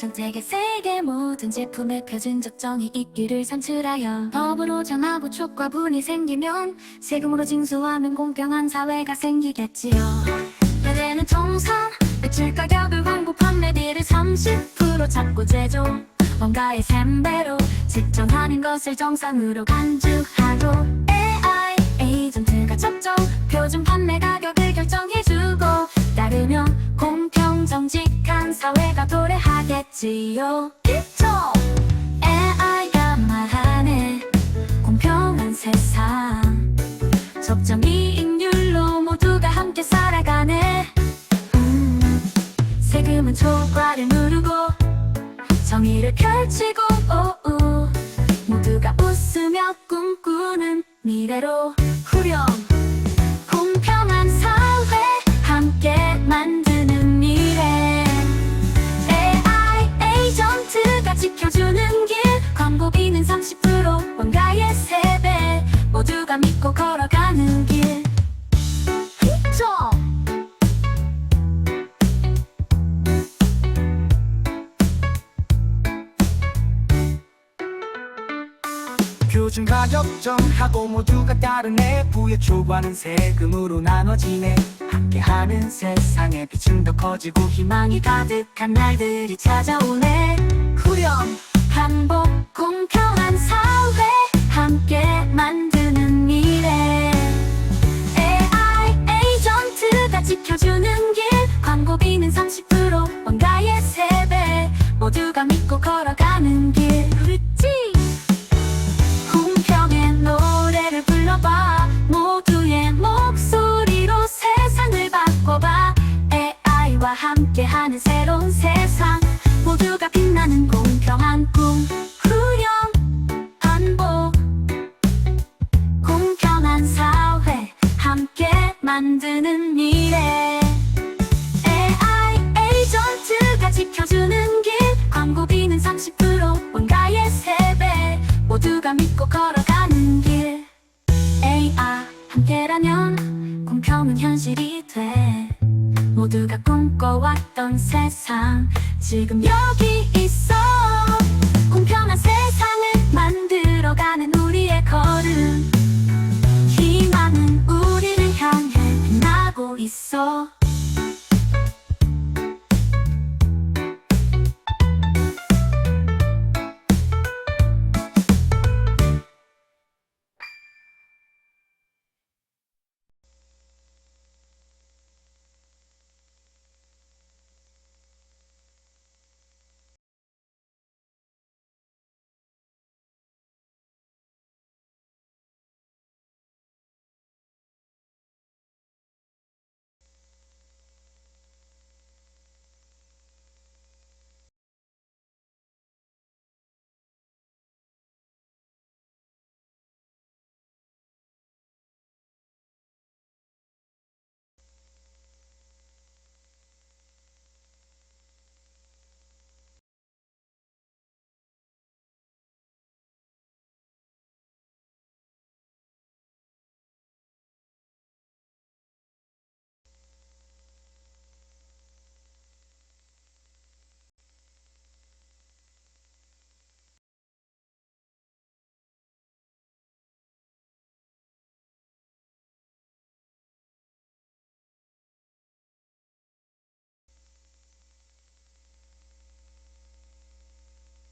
전 세계 세계 모든 제품의 표준 적정이 있기를 산출하여 법으로 정하고 촉과분이 생기면 세금으로 징수하는 공평한 사회가 생기겠지요. 때에는 통상 매출 가격을 광고 판매비를 30% 잡고 제조. 원가의 3배로 측정하는 것을 정상으로 간주하고 정직한 사회가 도래하겠지요. 그쵸? AI가 말하네. 공평한 세상. 적정 이익률로 모두가 함께 살아가네. 음, 세금은 초과를 누르고 정의를 펼치고 오우. 모두가 웃으며 꿈꾸는 미래로 후렴 믿고 걸어가는 길. 히점 표준 가격 정하고 모두가 다른 내부의 초과는 세금으로 나눠지네. 함께하는 세상에 빛은 더 커지고 희망이 가득한 날들이 찾아오네. 후렴 반복 공평한 사회 함께 만드 모두가 믿고 걸어가는 길. 그렇지? 공평의 노래를 불러봐. 모두의 목소리로 세상을 바꿔봐. AI와 함께하는 새로운 세상. 모두가 빛나는 공평한 꿈. 후렴 반복. 공평한 사회 함께 만드는 미래. AI 에이전트가 지켜주는 함께라면 공평은 현실이 돼. 모두가 꿈꿔왔던 세상 지금 여기 있어. 공평한 세상을 만들어가는 우리의 걸음. 희망은 우리를 향해 빛나고 있어